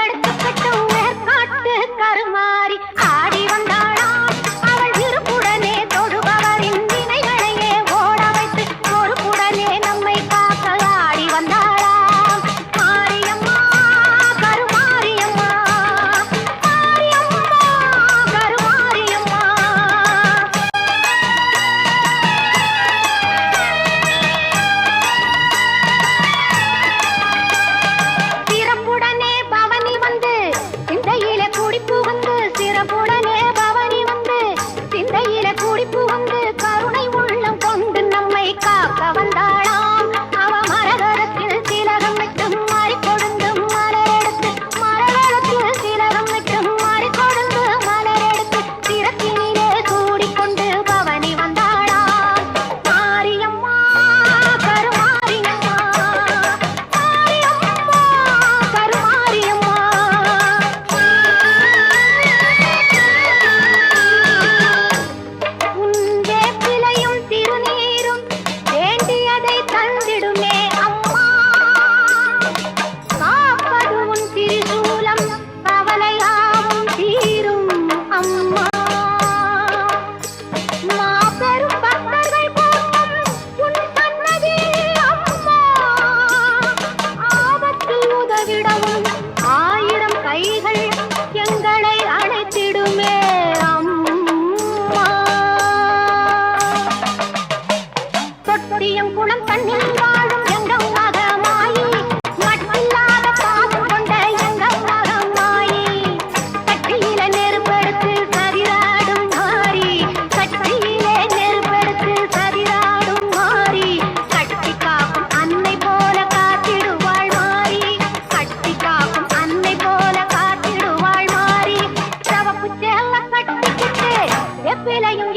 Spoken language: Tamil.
எடுத்துக்கட்டும் மேற்காட்டு கருமாறி. 未来有。